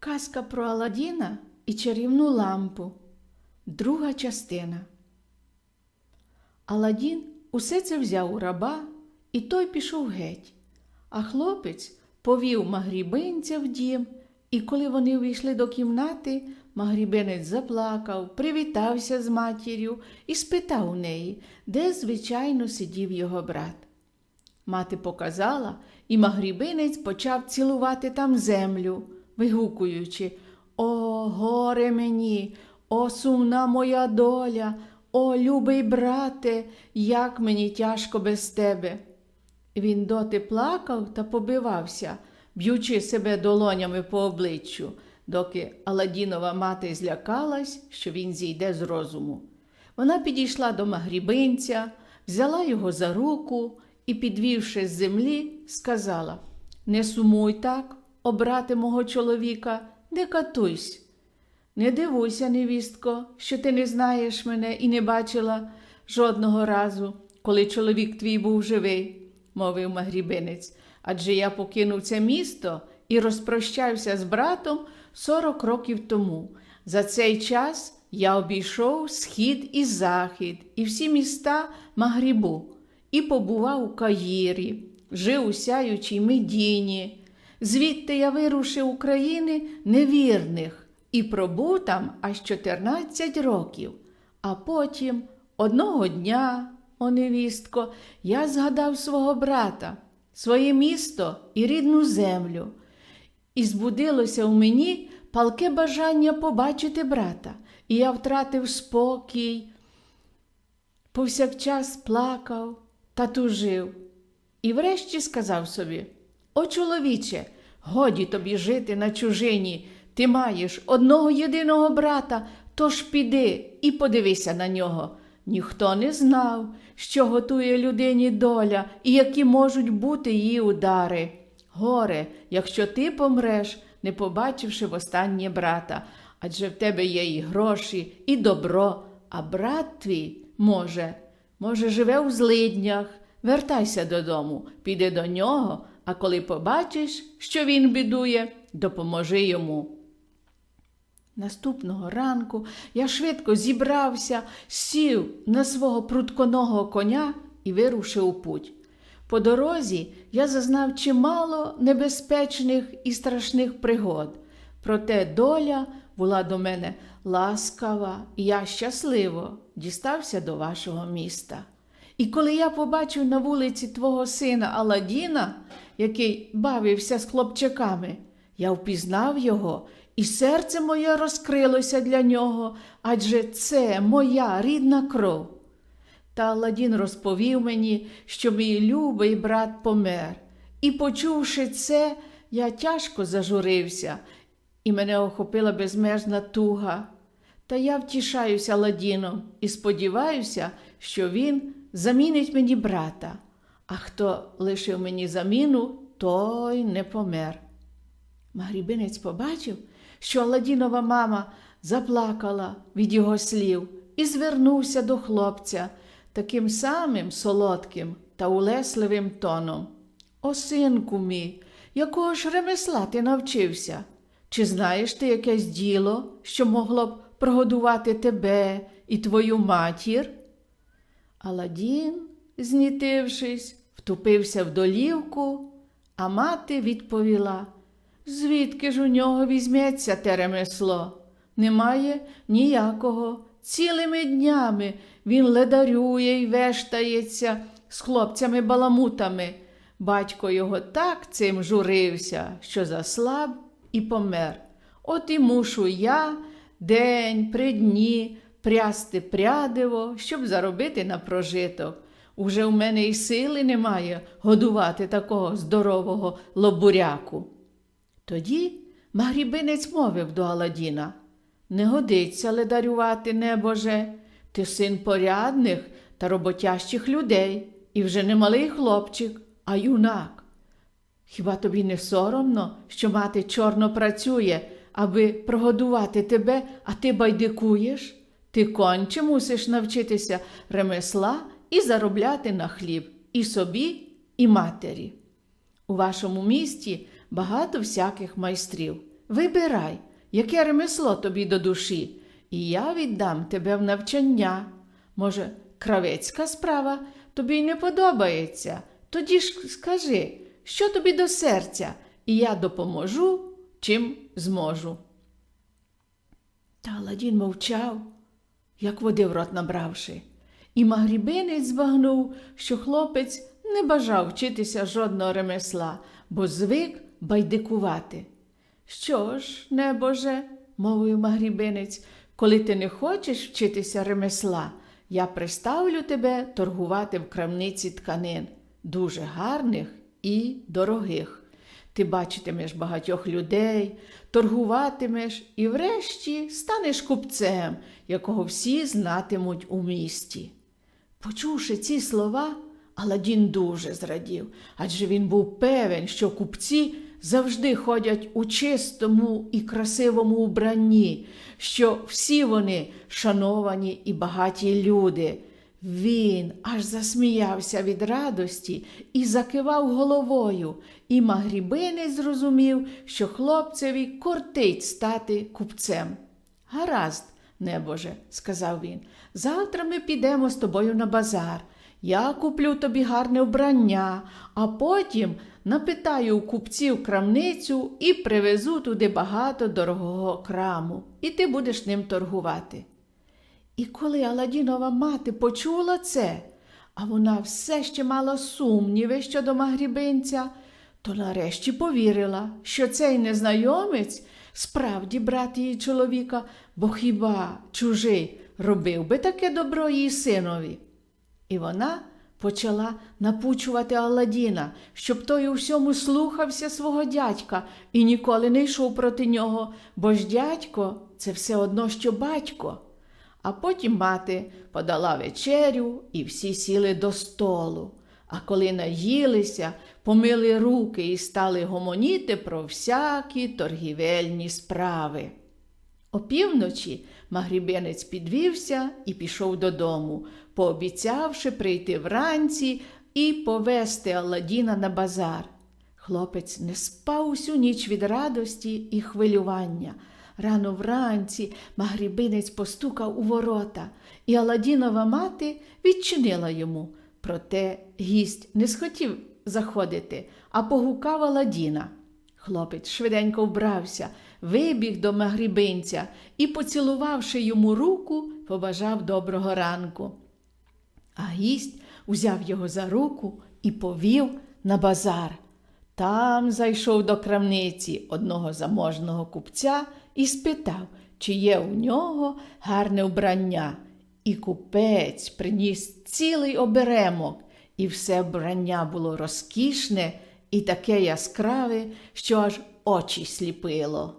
Казка про Аладдіна і чарівну лампу. Друга частина. Аладдін усе це взяв у раба, і той пішов геть. А хлопець повів магрібинця в дім, і коли вони увійшли до кімнати, магрібинець заплакав, привітався з матір'ю і спитав у неї, де, звичайно, сидів його брат. Мати показала, і магрібинець почав цілувати там землю, вигукуючи О, горе мені, о, сумна моя доля, о, любий брате, як мені тяжко без тебе. Він доти плакав та побивався, б'ючи себе долонями по обличчю, доки Аладдінова мати злякалась, що він зійде з розуму. Вона підійшла до магрібинця, взяла його за руку і, підвівши з землі, сказала Не сумуй так, о брате мого чоловіка, не катуйсь. Не дивуйся, невістко, що ти не знаєш мене і не бачила жодного разу, коли чоловік твій був живий, мовив магрібинець. Адже я покинув це місто і розпрощався з братом сорок років тому. За цей час я обійшов схід і захід, і всі міста Магрібу, і побував у Каїрі, жив у сяючій Медіні. Звідти я вирушив України невірних і пробув там аж 14 років. А потім одного дня, о невістко, я згадав свого брата, своє місто і рідну землю. І збудилося в мені палке бажання побачити брата, і я втратив спокій, повсякчас плакав та тужив. І врешті сказав собі: О, чоловіче, годі тобі жити на чужині. Ти маєш одного єдиного брата, тож піди і подивися на нього. Ніхто не знав, що готує людині доля і які можуть бути її удари. Горе, якщо ти помреш, не побачивши востаннє брата, адже в тебе є і гроші, і добро, а брат твій може, може, живе у злиднях. Вертайся додому, піди до нього, а коли побачиш, що він бідує, допоможи йому. Наступного ранку я швидко зібрався, сів на свого прутконого коня і вирушив у путь. По дорозі я зазнав чимало небезпечних і страшних пригод, проте доля була до мене ласкава, і я щасливо дістався до вашого міста. І коли я побачив на вулиці твого сина Аладдіна, який бавився з хлопчаками, я впізнав його, і серце моє розкрилося для нього, адже це моя рідна кров. Та Аладдін розповів мені, що мій любий брат помер, і, почувши це, я тяжко зажурився, і мене охопила безмежна туга. Та я втішаюся Аладдіном і сподіваюся, що він замінить мені брата, а хто лишив мені заміну, той не помер. Магрібинець побачив, що Аладдінова мама заплакала від його слів і звернувся до хлопця таким самим солодким та улесливим тоном. О, синку мій, якого ж ремесла ти навчився? Чи знаєш ти якесь діло, що могло б прогодувати тебе і твою матір? Аладдін, знітившись, втупився в долівку, а мати відповіла Звідки ж у нього візьметься те ремесло? Немає ніякого. Цілими днями він ледарює й вештається з хлопцями-баламутами. Батько його так цим журився, що заслаб і помер. От і мушу я день при дні прясти прядиво, щоб заробити на прожиток. Уже в мене й сили немає годувати такого здорового лобуряку. Тоді магрібинець мовив до Аладдіна Не годиться ледарювати, небоже, ти син порядних та роботящих людей, і вже не малий хлопчик, а юнак. Хіба тобі не соромно, що мати чорно працює, аби прогодувати тебе, а ти байдикуєш? Ти конче мусиш навчитися ремесла і заробляти на хліб і собі, і матері. У вашому місті багато всяких майстрів. вибирай, яке ремесло тобі до душі, і я віддам тебе в навчання. Може, кравецька справа тобі й не подобається. Тоді ж скажи, що тобі до серця, і я допоможу, чим зможу. Та Аладдін мовчав, як води в рот набравши, і магрібинець збагнув, що хлопець не бажав вчитися жодного ремесла, бо звик байдикувати. Що ж, небоже, мовив магрібинець, коли ти не хочеш вчитися ремесла, я приставлю тебе торгувати в крамниці тканин, дуже гарних і дорогих. Ти бачитимеш багатьох людей, торгуватимеш і врешті станеш купцем, якого всі знатимуть у місті. Почувши ці слова, Аладдін дуже зрадів, адже він був певен, що купці завжди ходять у чистому і красивому убранні, що всі вони шановані і багаті люди. Він аж засміявся від радості і закивав головою, і магрібинець зрозумів, що хлопцеві кортить стати купцем. Гаразд, небоже, сказав він, завтра ми підемо з тобою на базар. Я куплю тобі гарне вбрання, а потім напитаю у купців крамницю і привезу туди багато дорогого краму, і ти будеш ним торгувати. І коли Аладінова мати почула це, а вона все ще мала сумніви щодо магрібинця, то нарешті повірила, що цей незнайомець справді брат її чоловіка, бо хіба чужий робив би таке добро її синові. І вона почала напучувати Аладдіна, щоб той у всьому слухався свого дядька і ніколи не йшов проти нього, бо ж дядько це все одно, що батько. А потім мати подала вечерю, і всі сіли до столу. А коли наїлися, помили руки і стали гомоніти про всякі торгівельні справи. Опівночі магрібинець підвівся і пішов додому, пообіцявши прийти вранці і повести Алладіна на базар. Хлопець не спав усю ніч від радості і хвилювання. Рано вранці магрібинець постукав у ворота, і Аладдінова мати відчинила йому. Проте гість не схотів заходити, а погукав Аладдіна. Хлопець швиденько вбрався, вибіг до магрібинця і, поцілувавши йому руку, побажав доброго ранку. А гість узяв його за руку і повів на базар. Там зайшов до крамниці одного заможного купця і спитав, чи є у нього гарне вбрання. І купець приніс цілий оберемок, і все вбрання було розкішне і таке яскраве, що аж очі сліпило.